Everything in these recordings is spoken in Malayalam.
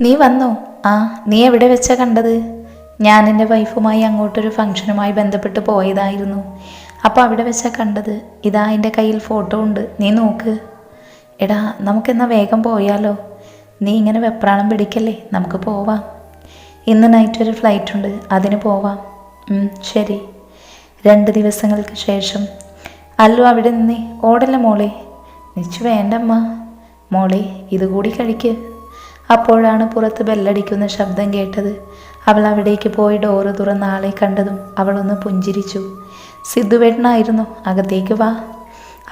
നീ വന്നോ? ആ നീ എവിടെ വെച്ചാ കണ്ടത്? ഞാൻ എന്റെ വൈഫുമായി അങ്ങോട്ടൊരു ഫംഗ്ഷനുമായി ബന്ധപ്പെട്ട് പോയതായിരുന്നു. അപ്പോൾ അവിടെ വെച്ചാ കണ്ടത്? ഇതാ എന്റെ കയ്യിൽ ഫോട്ടോ ഉണ്ട്. നീ നോക്ക്. എടാ നമുക്കെന്നാ വേഗം പോയാലോ? നീ ഇങ്ങനെ വെപ്രാളം പിടിക്കല്ലേ? നമുക്ക് പോവാം. ഇന്ന് നൈറ്റ് ഒരു ഫ്ലൈറ്റ് ഉണ്ട്. അതിന് പോവാം. ശരി. രണ്ട് ദിവസങ്ങൾക്ക് ശേഷം. അല്ലോ അവിടെ നിന്നേ. ഓടല്ലേ മോളെ? നിച്ചു വേണ്ടമ്മ. മോളെ ഇതുകൂടി കഴിക്ക്. അപ്പോഴാണ് പുറത്ത് ബെല്ലടിക്കുന്ന ശബ്ദം കേട്ടത്. അവൾ അവിടേക്ക് പോയി ഡോറ് തുറന്ന ആളെ കണ്ടതും അവളൊന്ന് പുഞ്ചിരിച്ചു. സിദ്ധുവേട്ടനായിരുന്നു അകത്തേക്ക് വാ.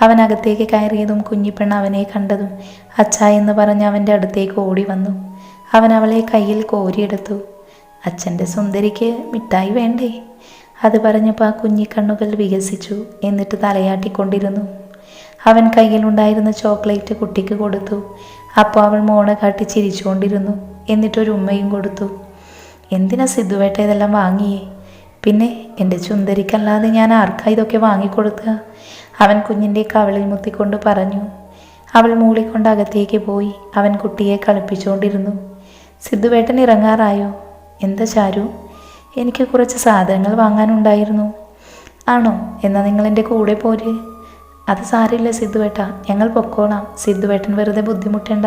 അവൻ അകത്തേക്ക് കയറിയതും കുഞ്ഞിപ്പെണ്ണ് അവനെ കണ്ടതും അച്ഛ എന്ന് പറഞ്ഞ് അവന്റെ അടുത്തേക്ക് ഓടി വന്നു. അവൻ അവളെ കയ്യിൽ കോരിയെടുത്തു. അച്ഛന്റെ സുന്ദരിക്ക് മിഠായി വേണ്ടേ? അത് പറഞ്ഞപ്പോൾ ആ കുഞ്ഞിക്കണ്ണുകൾ വികസിച്ചു എന്നിട്ട് തലയാട്ടിക്കൊണ്ടിരുന്നു. അവൻ കയ്യിലുണ്ടായിരുന്ന ചോക്ലേറ്റ് കുട്ടിക്ക് കൊടുത്തു. അപ്പോൾ അവൾ മോണ കാട്ടി ചിരിച്ചുകൊണ്ടിരുന്നു. എന്നിട്ടൊരു ഉമ്മയും കൊടുത്തു. എന്തിനാ സിദ്ധുവേട്ട ഇതെല്ലാം വാങ്ങിയേ? പിന്നെ എന്റെ ചുന്ദരിക്കല്ലാതെ ഞാൻ ആർക്കാ ഇതൊക്കെ വാങ്ങിക്കൊടുക്കുക അവൻ കുഞ്ഞിന്റെ കവളിൽ മുത്തിക്കൊണ്ട് പറഞ്ഞു. അവൾ മൂളിക്കൊണ്ട് അകത്തേക്ക് പോയി. അവൻ കുട്ടിയെ കളിപ്പിച്ചുകൊണ്ടിരുന്നു. സിദ്ധുവേട്ടൻ ഇറങ്ങാറായോ? എന്താ ചാരു? എനിക്ക് കുറച്ച് സാധനങ്ങൾ വാങ്ങാനുണ്ടായിരുന്നു. ആണോ? എന്നാൽ നിങ്ങൾ എന്റെ കൂടെ പോര്. അത് സാരമില്ല സിദ്ധുവേട്ട. ഞങ്ങൾ പൊക്കോളാം. സിദ്ധുവേട്ടൻ വെറുതെ ബുദ്ധിമുട്ടേണ്ട.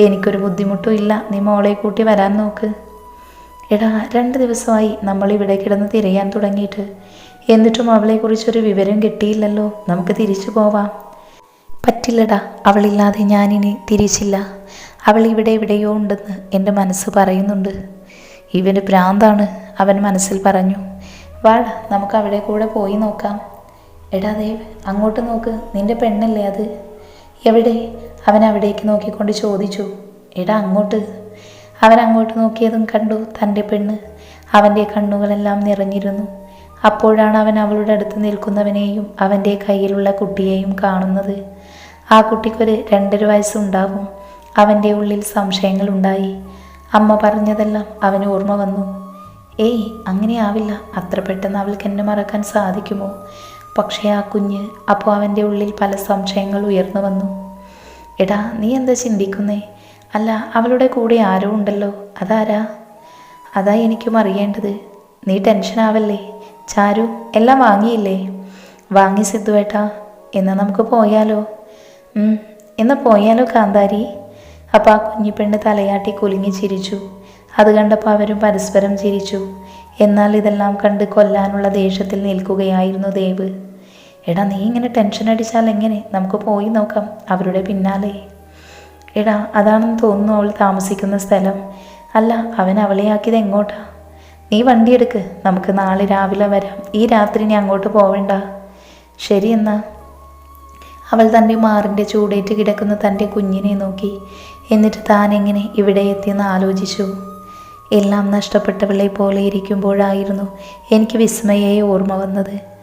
എനിക്കൊരു ബുദ്ധിമുട്ടും ഇല്ല. നീ മോളെ കൂട്ടി വരാൻ നോക്ക്. എടാ രണ്ട് ദിവസമായി നമ്മൾ ഇവിടെ കിടന്ന് തിരയാൻ തുടങ്ങിയിട്ട്. എന്നിട്ടും അവളെക്കുറിച്ചൊരു വിവരം കിട്ടിയില്ലല്ലോ. നമുക്ക് തിരിച്ചു പോവാം. പറ്റില്ലടാ അവളില്ലാതെ ഞാനിനി തിരിച്ചില്ല. അവൾ ഇവിടെ എവിടെയോ ഉണ്ടെന്ന് എന്റെ മനസ്സ് പറയുന്നുണ്ട്. ഇവന് ഭ്രാന്താണ് അവൻ മനസ്സിൽ പറഞ്ഞു. വാട നമുക്ക് അവിടെ കൂടെ പോയി നോക്കാം. എടാ ദേവ് അങ്ങോട്ട് നോക്ക്. നിന്റെ പെണ്ണല്ലേ അത്? എവിടെ? അവൻ അവിടേക്ക് നോക്കിക്കൊണ്ട് ചോദിച്ചു. എടാ അങ്ങോട്ട്. അവൻ അങ്ങോട്ട് നോക്കിയതും കണ്ടു തന്റെ പെണ്ണ് അവന്റെ കണ്ണുകളെല്ലാം നിറഞ്ഞിരുന്നു. അപ്പോഴാണ് അവൻ അവളുടെ അടുത്ത് നിൽക്കുന്നവനെയും അവന്റെ കയ്യിലുള്ള കുട്ടിയെയും കാണുന്നത്. ആ കുട്ടിക്കൊരു രണ്ടര വയസ്സുണ്ടാവും അവന്റെ ഉള്ളിൽ സംശയങ്ങളുണ്ടായി. അമ്മ പറഞ്ഞതെല്ലാം അവന് ഓർമ്മ വന്നു. ഏയ് അങ്ങനെയാവില്ല അത്ര പെട്ടെന്ന് അവൾക്ക് എന്നെ മറക്കാൻ സാധിക്കുമോ? പക്ഷേ ആ കുഞ്ഞ് അപ്പോൾ അവന്റെ ഉള്ളിൽ പല സംശയങ്ങൾ ഉയർന്നു വന്നു. എടാ നീ എന്താ ചിന്തിക്കുന്നേ? അല്ല അവളുടെ കൂടെ ആരോ ഉണ്ടല്ലോ. അതാരാ? അതാ എനിക്കും അറിയേണ്ടത്. നീ ടെൻഷൻ ആവല്ലേ? ചാരു എല്ലാം വാങ്ങിയില്ലേ? വാങ്ങി സിദ്ധുവേട്ടാ. എന്നാൽ നമുക്ക് പോയാലോ? ഉം, എന്നാ പോയാലോ കാന്താരി? അപ്പോൾ ആ കുഞ്ഞിപ്പെണ്ണ് തലയാട്ടി കുലുങ്ങി ചിരിച്ചു. അത് കണ്ടപ്പോൾ അവരും പരസ്പരം ചിരിച്ചു. എന്നാൽ ഇതെല്ലാം കണ്ട് കൊല്ലാനുള്ള ദേഷ്യത്തിൽ നിൽക്കുകയായിരുന്നു ദേവ്. എടാ നീ ഇങ്ങനെ ടെൻഷൻ അടിച്ചാൽ എങ്ങനെ? നമുക്ക് പോയി നോക്കാം അവരുടെ പിന്നാലെ. എടാ അതാണെന്ന് തോന്നുന്നു അവൾ താമസിക്കുന്ന സ്ഥലം. അല്ല അവൻ അവളെ ആക്കിയത് എങ്ങോട്ടാ? നീ വണ്ടിയെടുക്ക് നമുക്ക് നാളെ രാവിലെ വരാം. ഈ രാത്രി നീ അങ്ങോട്ട് പോവേണ്ട. ശരി എന്നാ. അവൾ തന്റെ മാറിന്റെ ചൂടേറ്റ് കിടക്കുന്ന തന്റെ കുഞ്ഞിനെ നോക്കി. എന്നിട്ട് താൻ എങ്ങനെ ഇവിടെ എത്തിയെന്ന് ആലോചിച്ചു. എല്ലാം നഷ്ടപ്പെട്ടവളെ പോലെ ഇരിക്കുമ്പോഴായിരുന്നു എനിക്ക് വിസ്മയയെ ഓർമ്മ വന്നത്.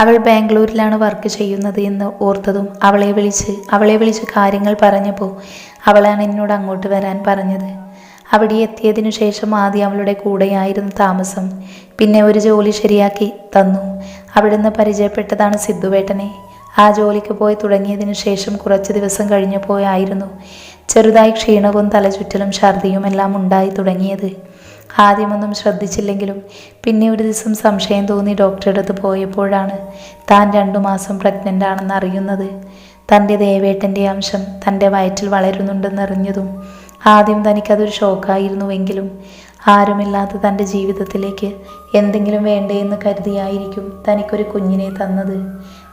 അവൾ ബാംഗ്ലൂരിലാണ് വർക്ക് ചെയ്യുന്നത് എന്ന് ഓർത്തതും അവളെ വിളിച്ച് അവളെ വിളിച്ച് കാര്യങ്ങൾ പറഞ്ഞപ്പോൾ അവളാണ് എന്നോട് അങ്ങോട്ട് വരാൻ പറഞ്ഞത്. അവിടെ എത്തിയതിനു ശേഷം ആദ്യം അവളുടെ കൂടെയായിരുന്നു താമസം. പിന്നെ ഒരു ജോലി ശരിയാക്കി തന്നു. അവിടുന്ന് പരിചയപ്പെട്ടതാണ് സിദ്ധുവേട്ടനെ. ആ ജോലിക്ക് പോയി തുടങ്ങിയതിനു ശേഷം കുറച്ച് ദിവസം കഴിഞ്ഞപ്പോയായിരുന്നു ചെറുതായി ക്ഷീണവും തലചുറ്റലും ഛർദിയും എല്ലാം ഉണ്ടായി തുടങ്ങിയത്. ആദ്യമൊന്നും ശ്രദ്ധിച്ചില്ലെങ്കിലും പിന്നെ ഒരു ദിവസം സംശയം തോന്നി ഡോക്ടറുടെ അടുത്ത് പോയപ്പോഴാണ് താൻ രണ്ടു മാസം പ്രഗ്നന്റ് ആണെന്ന് അറിയുന്നത്. തന്റെ ദേവേട്ടന്റെ അംശം തന്റെ വയറ്റിൽ വളരുന്നുണ്ടെന്നറിഞ്ഞതും ആദ്യം തനിക്കതൊരു ഷോക്കായിരുന്നുവെങ്കിലും ആരുമില്ലാത്ത തന്റെ ജീവിതത്തിലേക്ക് എന്തെങ്കിലും വേണ്ടേയെന്ന് കരുതിയായിരിക്കും തനിക്കൊരു കുഞ്ഞിനെ തന്നത്.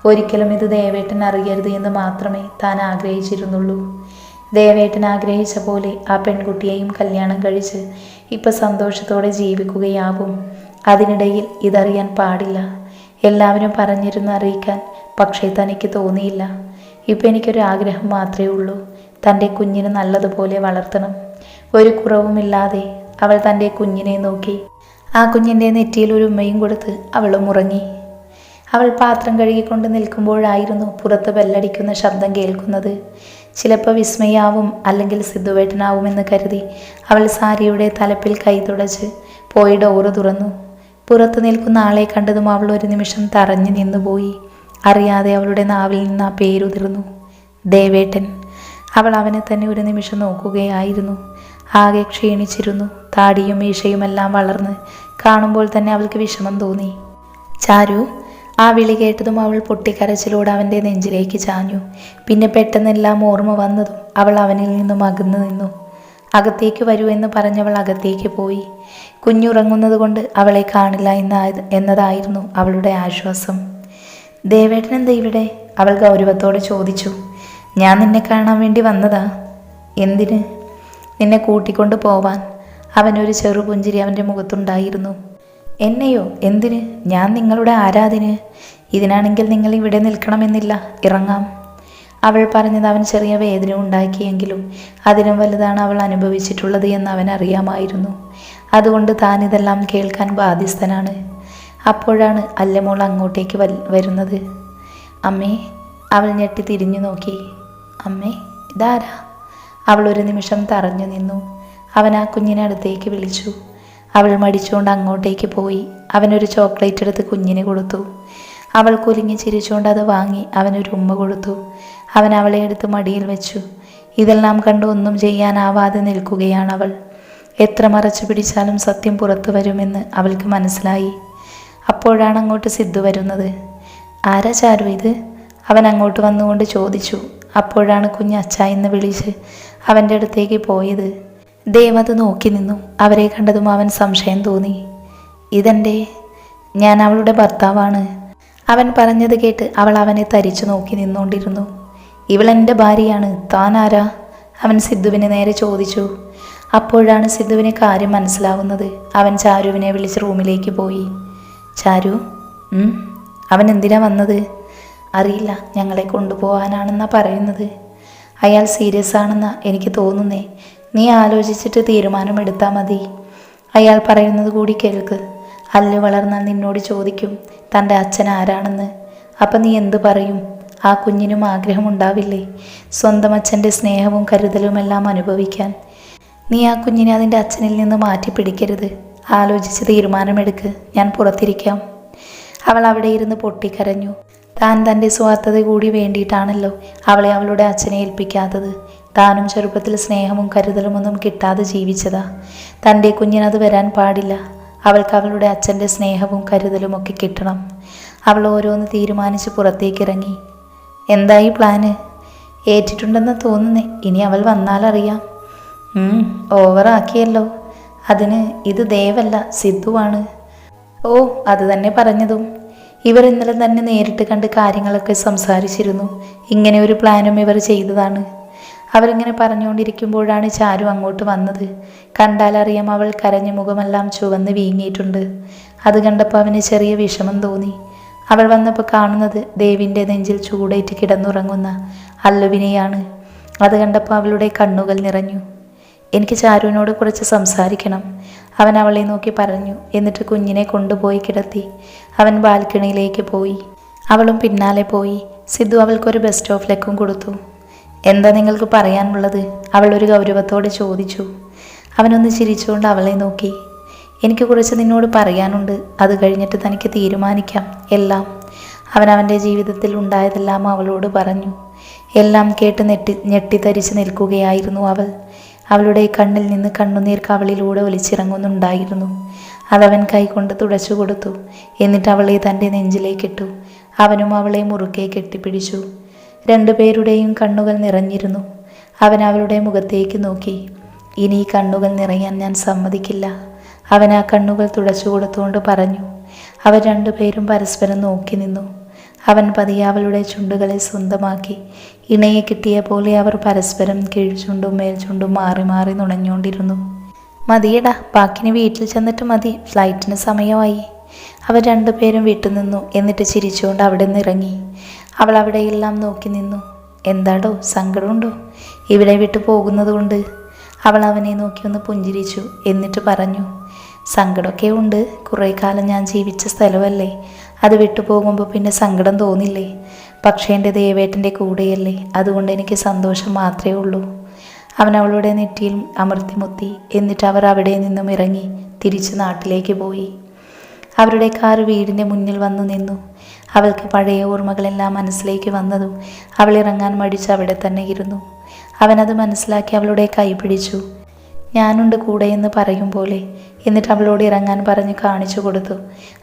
ഒരിക്കലും ഇത് ദേവേട്ടൻ അറിയരുത് എന്ന് മാത്രമേ താൻ ആഗ്രഹിച്ചിരുന്നുള്ളൂ. ദേവേട്ടൻ ആഗ്രഹിച്ച പോലെ ആ പെൺകുട്ടിയെയും കല്യാണം കഴിച്ച് ഇപ്പം സന്തോഷത്തോടെ ജീവിക്കുകയാവും അതിനിടയിൽ ഇതറിയാൻ പാടില്ല. എല്ലാവരും പറഞ്ഞിരുന്ന് അറിയിക്കാൻ പക്ഷേ തനിക്ക് തോന്നിയില്ല. ഇപ്പം എനിക്കൊരു ആഗ്രഹം മാത്രമേ ഉള്ളൂ. തന്റെ കുഞ്ഞിനെ നല്ലതുപോലെ വളർത്തണം. ഒരു കുറവുമില്ലാതെ അവൾ തന്റെ കുഞ്ഞിനെ നോക്കി ആ കുഞ്ഞിന്റെ നെറ്റിയിൽ ഒരു ഉമ്മയും കൊടുത്ത് അവളും ഉറങ്ങി അവൾ പാത്രം കഴുകിക്കൊണ്ട് നിൽക്കുമ്പോഴായിരുന്നു പുറത്ത് ബെല്ലടിക്കുന്ന ശബ്ദം കേൾക്കുന്നത്. ചിലപ്പോൾ വിസ്മയാവും അല്ലെങ്കിൽ സിദ്ധുവേട്ടനാവുമെന്ന് കരുതി അവൾ സാരിയുടെ തലപ്പിൽ കൈ തുടച്ച് പോയി ഡോറ് തുറന്നു. പുറത്ത് നിൽക്കുന്ന ആളെ കണ്ടതും അവൾ ഒരു നിമിഷം തറഞ്ഞു നിന്നുപോയി. അറിയാതെ അവളുടെ നാവിൽ നിന്ന് ആ പേരുതിർന്നു. ദേവേട്ടൻ. അവൾ അവനെ തന്നെ ഒരു നിമിഷം നോക്കുകയായിരുന്നു. ആകെ ക്ഷീണിച്ചിരുന്നു. താടിയും മീശയുമെല്ലാം വളർന്ന് കാണുമ്പോൾ തന്നെ അവൾക്ക് വിഷമം തോന്നി. ചാരു ആ വിളി കേട്ടതും അവൾ പൊട്ടിക്കരച്ചിലൂടെ അവന്റെ നെഞ്ചിലേക്ക് ചാഞ്ഞു. പിന്നെ പെട്ടെന്നെല്ലാം ഓർമ്മ വന്നതും അവൾ അവനിൽ നിന്നും അകന്നു നിന്നു. അകത്തേക്ക് വരൂ എന്ന് പറഞ്ഞവൾ അകത്തേക്ക് പോയി. കുഞ്ഞുറങ്ങുന്നത് കൊണ്ട് അവളെ കാണില്ല എന്ന എന്നതായിരുന്നു അവളുടെ ആശ്വാസം. ദേവേട്ടൻ എന്താ ഇവിടെ? അവൾ ഗൗരവത്തോടെ ചോദിച്ചു. ഞാൻ നിന്നെ കാണാൻ വേണ്ടി വന്നതാ. എന്തിന്? നിന്നെ കൂട്ടിക്കൊണ്ട് പോവാൻ. അവനൊരു ചെറുപുഞ്ചിരി അവന്റെ മുഖത്തുണ്ടായിരുന്നു. എന്നെയോ? എന്തിന്? ഞാൻ നിങ്ങളുടെ ആരാധിന് ഇതിനാണെങ്കിൽ നിങ്ങൾ ഇവിടെ നിൽക്കണമെന്നില്ല. ഇറങ്ങാം. അവൾ പറഞ്ഞത് അവൻ ചെറിയ വേദന ഉണ്ടാക്കിയെങ്കിലും അതിനും വലുതാണ് അവൾ അനുഭവിച്ചിട്ടുള്ളത് എന്ന് അവൻ അറിയാമായിരുന്നു. അതുകൊണ്ട് താൻ ഇതെല്ലാം കേൾക്കാൻ ബാധ്യസ്ഥനാണ്. അപ്പോഴാണ് അല്ലമോൾ അങ്ങോട്ടേക്ക് വരുന്നത്. അമ്മേ അവൾ ഞെട്ടി തിരിഞ്ഞു നോക്കി. അമ്മേ ഇതാരാ? അവൾ ഒരു നിമിഷം തറഞ്ഞു നിന്നു. അവൻ ആ കുഞ്ഞിനെ അടുത്തേക്ക് വിളിച്ചു. അവൾ മടിച്ചുകൊണ്ട് അങ്ങോട്ടേക്ക് പോയി. അവനൊരു ചോക്ലേറ്റ് എടുത്ത് കുഞ്ഞിന് കൊടുത്തു. അവൾ കുലുങ്ങി ചിരിച്ചുകൊണ്ട് അത് വാങ്ങി അവനൊരു ഉമ്മ കൊടുത്തു. അവൻ അവളെ എടുത്ത് മടിയിൽ വെച്ചു. ഇതെല്ലാം കണ്ട് ഒന്നും ചെയ്യാനാവാതെ അവൾ. എത്ര മറച്ചു പിടിച്ചാലും സത്യം പുറത്തു വരുമെന്ന് അവൾക്ക് മനസ്സിലായി. അപ്പോഴാണ് അങ്ങോട്ട് സിദ്ധു വരുന്നത്. ആരാ ചാരു ഇത്? അവൻ അങ്ങോട്ട് വന്നുകൊണ്ട് ചോദിച്ചു. അപ്പോഴാണ് കുഞ്ഞ് അച്ഛ എന്ന് വിളിച്ച് അവന്റെ അടുത്തേക്ക് പോയത്. ദേവത് നോക്കി നിന്നു. അവരെ കണ്ടതും അവൻ സംശയം തോന്നി. ഇതെന്റെ ഞാൻ അവളുടെ ഭർത്താവാണ്. അവൻ പറഞ്ഞത് കേട്ട് അവൾ അവനെ തരിച്ചു നോക്കി നിന്നുകൊണ്ടിരുന്നു. ഇവൾ എന്റെ ഭാര്യയാണ്. താൻ ആരാ? അവൻ സിദ്ധുവിനെ നേരെ ചോദിച്ചു. അപ്പോഴാണ് സിദ്ധുവിന് കാര്യം മനസ്സിലാവുന്നത്. അവൻ ചാരുവിനെ വിളിച്ച് റൂമിലേക്ക് പോയി. ചാരു അവൻ എന്തിനാ വന്നത്? അറിയില്ല. ഞങ്ങളെ കൊണ്ടുപോകാനാണെന്നാ പറയുന്നത്. അയാൾ സീരിയസ് ആണെന്നാ എനിക്ക് തോന്നുന്നേ. നീ ആലോചിച്ചിട്ട് തീരുമാനമെടുത്താൽ മതി. അയാൾ പറയുന്നത് കൂടി കേൾക്ക്. അല്ലു വളർന്നാൽ നിന്നോട് ചോദിക്കും തന്റെ അച്ഛൻ ആരാണെന്ന്? അപ്പം നീ എന്ത് പറയും? ആ കുഞ്ഞിനും ആഗ്രഹമുണ്ടാവില്ലേ? സ്വന്തം അച്ഛന്റെ സ്നേഹവും കരുതലുമെല്ലാം അനുഭവിക്കാൻ. നീ ആ കുഞ്ഞിനെ അതിന്റെ അച്ഛനിൽ നിന്ന് മാറ്റി പിടിക്കരുത്. ആലോചിച്ച് തീരുമാനമെടുക്ക്. ഞാൻ പുറത്തിരിക്കാം. അവൾ അവിടെ ഇരുന്ന് പൊട്ടിക്കരഞ്ഞു. താൻ തന്റെ സ്വാർത്ഥത കൂടി വേണ്ടിയിട്ടാണല്ലോ അവളെ അവളുടെ അച്ഛനെ ഏൽപ്പിക്കാത്തത്. താനും ചെറുപ്പത്തിൽ സ്നേഹവും കരുതലുമൊന്നും കിട്ടാതെ ജീവിച്ചതാ. തന്റെ കുഞ്ഞിനത് വരാൻ പാടില്ല. അവൾക്ക് അവളുടെ അച്ഛന്റെ സ്നേഹവും കരുതലും ഒക്കെ കിട്ടണം. അവൾ ഓരോന്ന് തീരുമാനിച്ച് പുറത്തേക്ക് ഇറങ്ങി എന്തായി പ്ലാന്? ഏറ്റിട്ടുണ്ടെന്ന് തോന്നുന്നേ. ഇനി അവൾ വന്നാലറിയാം. ഓവറാക്കിയല്ലോ അതിന് ഇത് ദേവല്ല സിദ്ധുവാണ്. ഓ അത് തന്നെ പറഞ്ഞതും. ഇവർ ഇന്നലെ തന്നെ നേരിട്ട് കണ്ട് കാര്യങ്ങളൊക്കെ സംസാരിച്ചിരുന്നു. ഇങ്ങനെ ഒരു പ്ലാനും ഇവർ ചെയ്തതാണ്. അവരിങ്ങനെ പറഞ്ഞുകൊണ്ടിരിക്കുമ്പോഴാണ് ചാരു അങ്ങോട്ട് വന്നത്. കണ്ടാലറിയാം അവൾ കരഞ്ഞ മുഖമെല്ലാം ചുവന്ന് വീങ്ങിയിട്ടുണ്ട്. അത് കണ്ടപ്പോൾ അവന് ചെറിയ വിഷമം തോന്നി. അവൾ വന്നപ്പോൾ കാണുന്നത് ദേവിന്റെ നെഞ്ചിൽ ചൂടേറ്റ് കിടന്നുറങ്ങുന്ന അല്ലുവിനെയാണ്. അത് കണ്ടപ്പോൾ അവളുടെ കണ്ണുകൾ നിറഞ്ഞു. എനിക്ക് ചാരുവിനോട് കുറച്ച് സംസാരിക്കണം. അവൻ അവളെ നോക്കി പറഞ്ഞു. എന്നിട്ട് കുഞ്ഞിനെ കൊണ്ടുപോയി കിടത്തി. അവൻ ബാൽക്കണിയിലേക്ക് പോയി. അവളും പിന്നാലെ പോയി. സിദ്ധു അവൾക്കൊരു ബെസ്റ്റ് ഓഫ് ലെക്കും കൊടുത്തു. എന്താ നിങ്ങൾക്ക് പറയാനുള്ളത്? അവൾ ഒരു ഗൗരവത്തോടെ ചോദിച്ചു. അവനൊന്ന് ചിരിച്ചുകൊണ്ട് അവളെ നോക്കി. എനിക്ക് കുറച്ച് നിന്നോട് പറയാനുണ്ട്. അത് കഴിഞ്ഞിട്ട് തനിക്ക് തീരുമാനിക്കാം. എല്ലാം. അവൻ അവന്റെ ജീവിതത്തിൽ ഉണ്ടായതെല്ലാം അവളോട് പറഞ്ഞു. എല്ലാം കേട്ട് നെട്ടി ഞെട്ടിത്തരിച്ച് നിൽക്കുകയായിരുന്നു അവൾ. അവളുടെ കണ്ണിൽ നിന്ന് കണ്ണുനീർ കവളിലൂടെ ഒലിച്ചിറങ്ങുന്നുണ്ടായിരുന്നു. അതവൻ കൈകൊണ്ട് തുടച്ചു കൊടുത്തു. എന്നിട്ട് അവളെ തന്റെ നെഞ്ചിലേക്കിട്ടു. അവനും അവളെ മുറുകെ കെട്ടിപ്പിടിച്ചു. രണ്ടുപേരുടെയും കണ്ണുകൾ നിറഞ്ഞിരുന്നു. അവൻ അവളുടെ മുഖത്തേക്ക് നോക്കി. ഇനി ഈ കണ്ണുകൾ നിറയാൻ ഞാൻ സമ്മതിക്കില്ല. അവൻ ആ കണ്ണുകൾ തുടച്ചു കൊടുത്തുകൊണ്ട് പറഞ്ഞു. അവർ രണ്ടുപേരും പരസ്പരം നോക്കി നിന്നു. അവൻ പതിയെ അവളുടെ ചുണ്ടുകളെ സ്വന്തമാക്കി. ഇണയെ കിട്ടിയ പോലെ അവർ പരസ്പരം കിഴിച്ചുണ്ടും മേൽചുണ്ടും മാറി മാറി നുണഞ്ഞുകൊണ്ടിരുന്നു. മതിയടാ ബാക്കിന് വീട്ടിൽ ചെന്നിട്ട് മതി. ഫ്ലൈറ്റിന് സമയമായി. അവർ രണ്ടുപേരും വിട്ടുനിന്നു. എന്നിട്ട് ചിരിച്ചുകൊണ്ട് അവിടെ നിന്ന് ഇറങ്ങി അവൾ അവിടെയെല്ലാം നോക്കി നിന്നു. എന്താടോ സങ്കടമുണ്ടോ? ഇവിടെ വിട്ട് പോകുന്നതുകൊണ്ട്. അവൾ അവനെ നോക്കി ഒന്ന് പുഞ്ചിരിച്ചു. എന്നിട്ട് പറഞ്ഞു സങ്കടമൊക്കെ ഉണ്ട്. കുറേ കാലം ഞാൻ ജീവിച്ച സ്ഥലമല്ലേ. അത് വിട്ടു പോകുമ്പോൾ പിന്നെ സങ്കടം തോന്നില്ലേ? പക്ഷേ എന്റെ ദേവേട്ടന്റെ കൂടെയല്ലേ. അതുകൊണ്ട് എനിക്ക് സന്തോഷം മാത്രമേ ഉള്ളൂ. അവൻ അവളുടെ നെറ്റിയിൽ അമർത്തിമുത്തി. എന്നിട്ട് അവർ അവിടെ നിന്നും ഇറങ്ങി തിരിച്ച് നാട്ടിലേക്ക് പോയി. അവരുടെ കാർ വീടിന്റെ മുന്നിൽ വന്നു നിന്നു. അവൾക്ക് പഴയ ഓർമ്മകളെല്ലാം മനസ്സിലേക്ക് വന്നതും അവൾ ഇറങ്ങാൻ മടിച്ച് അവിടെ തന്നെ ഇരുന്നു. അവനത് മനസ്സിലാക്കി അവളുടെ കൈ പിടിച്ചു. ഞാനുണ്ട് കൂടെ എന്ന് പറയും പോലെ എന്നിട്ട് അവളോട് ഇറങ്ങാൻ പറഞ്ഞ് കാണിച്ചു കൊടുത്തു.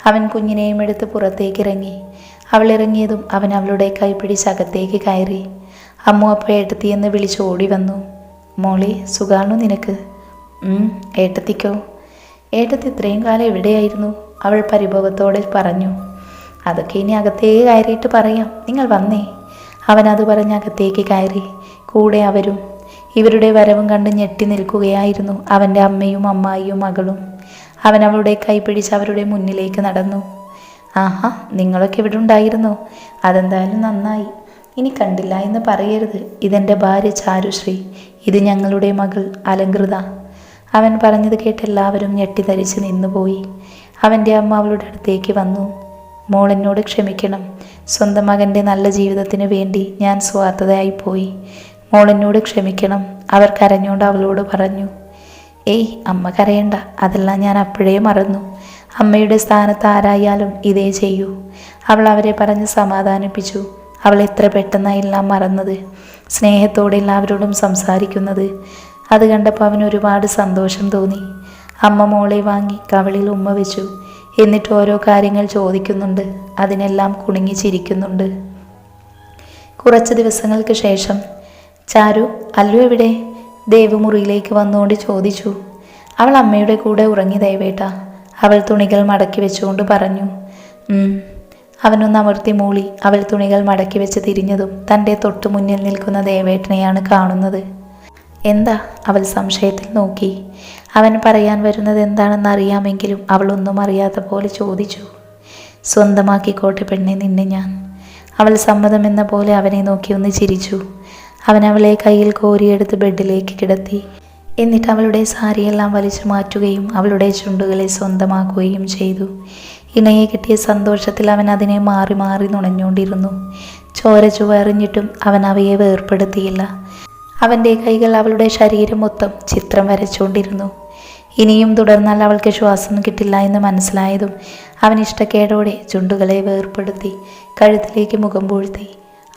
അവൻ കുഞ്ഞിനെയും എടുത്ത് പുറത്തേക്ക് ഇറങ്ങി. അവൾ ഇറങ്ങിയതും അവൻ അവളുടെ കൈ പിടിച്ച് അകത്തേക്ക് കയറി. അമ്മു അപ്പ ഏട്ടത്തിയെന്ന് വിളിച്ച് ഓടി വന്നു. മോളി സുഖാണു നിനക്ക്? ഏട്ടത്തിക്കോ. ഏട്ടത്തി ഇത്രയും കാലം എവിടെയായിരുന്നു? അവൾ പരിഭവത്തോടെ പറഞ്ഞു. അതൊക്കെ ഇനി അകത്തേ കയറിയിട്ട് പറയാം. നിങ്ങൾ വന്നേ. അവൻ അത് പറഞ്ഞ് അകത്തേക്ക് കയറി. കൂടെ അവരും ഇവരുടെ വരവും കണ്ട് ഞെട്ടി നിൽക്കുകയായിരുന്നു അവന്റെ അമ്മയും അമ്മായിയും മകളും. അവൻ അവളുടെ കൈ പിടിച്ച് അവരുടെ മുന്നിലേക്ക് നടന്നു. ആഹാ നിങ്ങളൊക്കെ ഇവിടെ ഉണ്ടായിരുന്നു? അതെന്തായാലും നന്നായി. ഇനി കണ്ടില്ല എന്ന് പറയരുത്. ഇതെന്റെ ഭാര്യ ചാരുശ്രീ. ഇത് ഞങ്ങളുടെ മകൾ അലങ്കൃത അവൻ പറഞ്ഞത് കേട്ട് എല്ലാവരും ഞെട്ടിധരിച്ച് നിന്നുപോയി. അവന്റെ അമ്മ അവളുടെ അടുത്തേക്ക് വന്നു. മോൾ എന്നോട് ക്ഷമിക്കണം. സ്വന്തം മകന്റെ നല്ല ജീവിതത്തിന് വേണ്ടി ഞാൻ സ്വാർത്ഥതയായി പോയി മോൾ എന്നോട് ക്ഷമിക്കണം. അവർ കരഞ്ഞുകൊണ്ട് അവളോട് പറഞ്ഞു ഏയ് അമ്മ കരയണ്ട. അതെല്ലാം ഞാൻ അപ്പോഴേ മറന്നു. അമ്മയുടെ സ്ഥാനത്ത് ആരായാലും ഇതേ ചെയ്യൂ. അവൾ അവരെ പറഞ്ഞ് സമാധാനിപ്പിച്ചു. അവൾ എത്ര പെട്ടെന്നാണ് എല്ലാം മറന്നത്. സ്നേഹത്തോടെ എല്ലാവരോടും സംസാരിക്കുന്നത്. അത് കണ്ടപ്പോൾ അവന് ഒരുപാട് സന്തോഷം തോന്നി. അമ്മ മോളെ വാങ്ങി കവളിൽ ഉമ്മ വെച്ചു. എന്നിട്ട് ഓരോ കാര്യങ്ങൾ ചോദിക്കുന്നുണ്ട്. അതിനെല്ലാം കുണുങ്ങി ചിരിക്കുന്നുണ്ട്. കുറച്ച് ദിവസങ്ങൾക്ക് ശേഷം ചാരു അല്ലു എവിടെ? ദേവമുറിയിലേക്ക് വന്നുകൊണ്ട് ചോദിച്ചു. അവൾ അമ്മയുടെ കൂടെ ഉറങ്ങി ദയവേട്ട അവൾ തുണികൾ മടക്കി വെച്ചുകൊണ്ട് പറഞ്ഞു. അവനൊന്ന് അമർത്തി മൂളി. അവൾ തുണികൾ മടക്കി വെച്ച് തിരിഞ്ഞതും തന്റെ തൊട്ടു മുന്നിൽ നിൽക്കുന്ന ദേവേട്ടനെയാണ് കാണുന്നത്. എന്താ? അവൾ സംശയത്തിൽ നോക്കി. അവൻ പറയാൻ വരുന്നത് എന്താണെന്ന് അറിയാമെങ്കിലും അവൾ ഒന്നും അറിയാത്ത പോലെ ചോദിച്ചു. സ്വന്തമാക്കിക്കോട്ടെ പെണ്ണെ നിന്നെ ഞാൻ. അവൾ സമ്മതമെന്ന പോലെ അവനെ നോക്കി ഒന്ന് ചിരിച്ചു. അവൻ അവളെ കയ്യിൽ കോരിയെടുത്ത് ബെഡിലേക്ക് കിടത്തി. എന്നിട്ട് അവളുടെ സാരിയെല്ലാം വലിച്ചു മാറ്റുകയും അവളുടെ ചുണ്ടുകളെ സ്വന്തമാക്കുകയും ചെയ്തു. ഇണയെ കിട്ടിയ സന്തോഷത്തിൽ അവൻ അതിനെ മാറി മാറി നുണഞ്ഞുകൊണ്ടിരുന്നു. ചോര ചുവറിഞ്ഞിട്ടും അവൻ അവയെ വേർപ്പെടുത്തിയില്ല. അവന്റെ കൈകൾ അവളുടെ ശരീരം മൊത്തം ചിത്രം വരച്ചുകൊണ്ടിരുന്നു. ഇനിയും തുടർന്നാൽ അവൾക്ക് ശ്വാസം കിട്ടില്ല എന്ന് മനസ്സിലായതും അവൻ ഇഷ്ടക്കേടോടെ ചുണ്ടുകളെ വേർപ്പെടുത്തി കഴുത്തിലേക്ക് മുഖം പൂഴ്ത്തി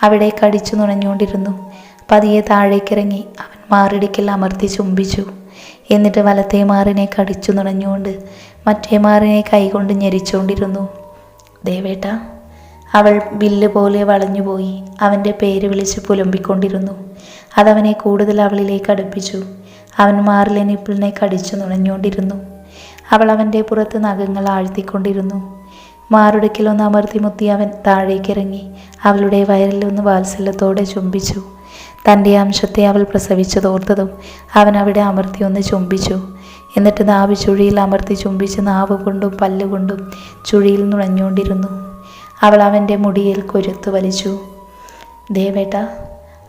അവിടെ കടിച്ചു നുണഞ്ഞുകൊണ്ടിരുന്നു. പതിയെ താഴേക്കിറങ്ങി അവൻ മാറിടിക്കൽ അമർത്തി ചുംബിച്ചു. എന്നിട്ട് വലത്തെ മാറിനെ കടിച്ചു നുണഞ്ഞുകൊണ്ട് മറ്റേ മാറിനെ കൈകൊണ്ട് ഞെരിച്ചുകൊണ്ടിരുന്നു. ദേവേട്ട അവൾ ബില്ല് പോലെ വളഞ്ഞുപോയി. അവന്റെ പേര് വിളിച്ച് പുലമ്പിക്കൊണ്ടിരുന്നു. അതവനെ കൂടുതൽ അവളിലേക്ക് അടുപ്പിച്ചു. അവൻ മാറിലെ നിപ്പിളിനെ കടിച്ചു നുണഞ്ഞുകൊണ്ടിരുന്നു. അവൾ അവന്റെ പുറത്ത് നഖങ്ങൾ ആഴ്ത്തിക്കൊണ്ടിരുന്നു. മാറുടക്കിലൊന്ന് അമർത്തി മുത്തി അവൻ താഴേക്കിറങ്ങി അവളുടെ വയറിലൊന്ന് വാത്സല്യത്തോടെ ചുംബിച്ചു. തന്റെ അംശത്തെ അവൾ പ്രസവിച്ചതോർത്തതും അവൻ അവിടെ അമർത്തി ഒന്ന് ചുംബിച്ചു. എന്നിട്ട് നാവ് ചുഴിയിൽ അമർത്തി ചുംബിച്ച് നാവ് കൊണ്ടും പല്ലുകൊണ്ടും ചുഴിയിൽ നുണഞ്ഞുകൊണ്ടിരുന്നു. അവൾ അവന്റെ മുടിയിൽ കൊരുത്തു വലിച്ചു. ദേവേട്ട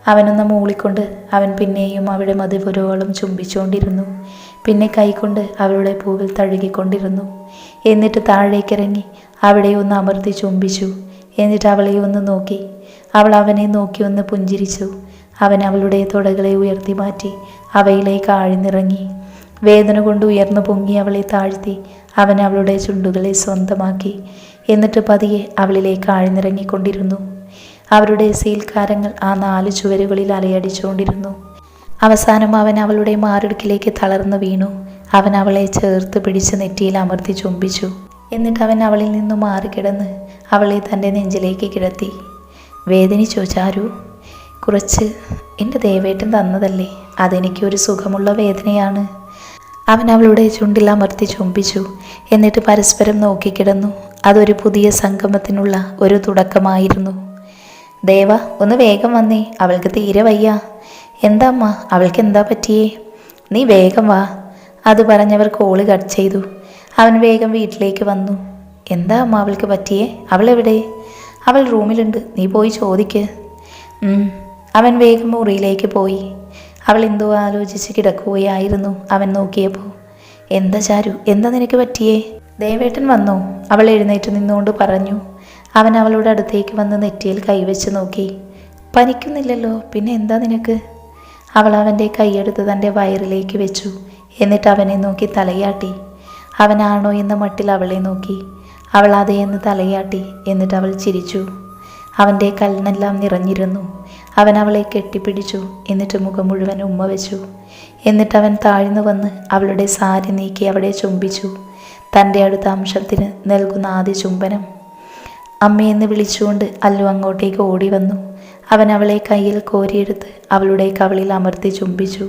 അവനൊന്ന് മൂളിക്കൊണ്ട് അവൻ പിന്നെയും അവിടെ മതിപുരവോളം ചുംബിച്ചുകൊണ്ടിരുന്നു. പിന്നെ കൈകൊണ്ട് അവളുടെ പൂവിൽ തഴുകിക്കൊണ്ടിരുന്നു. എന്നിട്ട് താഴേക്കിറങ്ങി അവിടെ ഒന്ന് അമർത്തി ചുംബിച്ചു. എന്നിട്ട് അവളെ ഒന്ന് നോക്കി. അവൾ അവനെ നോക്കി ഒന്ന് പുഞ്ചിരിച്ചു. അവൻ അവളുടെ തുടകളെ ഉയർത്തി മാറ്റി അവയിലേക്ക് ആഴ്ന്നിറങ്ങി. വേദന കൊണ്ട് ഉയർന്നു പൊങ്ങി അവളെ താഴ്ത്തി അവൻ അവളുടെ ചുണ്ടുകളെ സ്വന്തമാക്കി. എന്നിട്ട് പതിയെ അവളിലേക്ക് ആഴ്ന്നിറങ്ങിക്കൊണ്ടിരുന്നു. അവരുടെ സീൽക്കാരങ്ങൾ ആ നാല് ചുവരുകളിൽ അലയടിച്ചുകൊണ്ടിരുന്നു. അവസാനം അവൻ അവളുടെ മാറിടുക്കിലേക്ക് തളർന്നു വീണു. അവൻ അവളെ ചേർത്ത് പിടിച്ച് നെറ്റിയിൽ അമർത്തി ചുംബിച്ചു. എന്നിട്ട് അവൻ അവളിൽ നിന്നും മാറിക്കിടന്ന് അവളെ തന്റെ നെഞ്ചിലേക്ക് കിടത്തി. വേദനിച്ചോ ചാരു കുറച്ച് എന്റെ ദേവേട്ടൻ തന്നതല്ലേ? അതെനിക്ക് ഒരു സുഖമുള്ള വേദനയാണ്. അവൻ അവളുടെ ചുണ്ടിൽ അമർത്തി ചുംബിച്ചു. എന്നിട്ട് പരസ്പരം നോക്കിക്കിടന്നു. അതൊരു പുതിയ സംഗമത്തിനുള്ള ഒരു തുടക്കമായിരുന്നു. ദേവ ഒന്ന് വേഗം വന്നേ. അവൾക്ക് തീരെ വയ്യ. എന്താ അമ്മ അവൾക്ക് എന്താ പറ്റിയേ? നീ വേഗം വാ. അത് പറഞ്ഞവർ കോൾ കട്ട് ചെയ്തു. അവൻ വേഗം വീട്ടിലേക്ക് വന്നു. എന്താ അമ്മ അവൾക്ക് പറ്റിയേ? അവൾ എവിടെ അവൾ റൂമിലുണ്ട്. നീ പോയി ചോദിക്ക്. അവൻ വേഗം മുറിയിലേക്ക് പോയി. അവൾ എന്തോ ആലോചിച്ച് കിടക്കുകയായിരുന്നു അവൻ നോക്കിയപ്പോൾ. എന്താ ചാരു എന്താ നിനക്ക് പറ്റിയേ? ദേവേട്ടൻ വന്നോ? അവൾ എഴുന്നേറ്റ് നിന്നുകൊണ്ട് പറഞ്ഞു. അവൻ അവളുടെ അടുത്തേക്ക് വന്ന് നെറ്റിയിൽ കൈവച്ച് നോക്കി. പനിക്കുന്നില്ലല്ലോ പിന്നെ എന്താ നിനക്ക്? അവൾ അവന്റെ കൈയെടുത്ത് തന്റെ വയറിലേക്ക് വെച്ചു എന്നിട്ട് അവനെ നോക്കി തലയാട്ടി. അവനാണോ എന്ന മട്ടിൽ അവളെ നോക്കി. അവൾ അതേ എന്ന് തലയാട്ടി എന്നിട്ട് അവൾ ചിരിച്ചു. അവന്റെ കല്ലെല്ലാം നിറഞ്ഞിരുന്നു. അവൻ അവളെ കെട്ടിപ്പിടിച്ചു എന്നിട്ട് മുഖം മുഴുവൻ ഉമ്മ വെച്ചു. എന്നിട്ട് അവൻ താഴ്ന്നു വന്ന് അവളുടെ സാരി നീക്കി അവളെ ചുംബിച്ചു. തന്റെ അടുത്ത അംശത്തിന് നൽകുന്ന ആദ്യ ചുംബനം. അമ്മയെന്ന് വിളിച്ചുകൊണ്ട് അല്ലു അങ്ങോട്ടേക്ക് ഓടി വന്നു അവൻ അവളെ കയ്യിൽ കോരിയെടുത്ത് അവളുടെ കവളിൽ അമർത്തി ചുംബിച്ചു.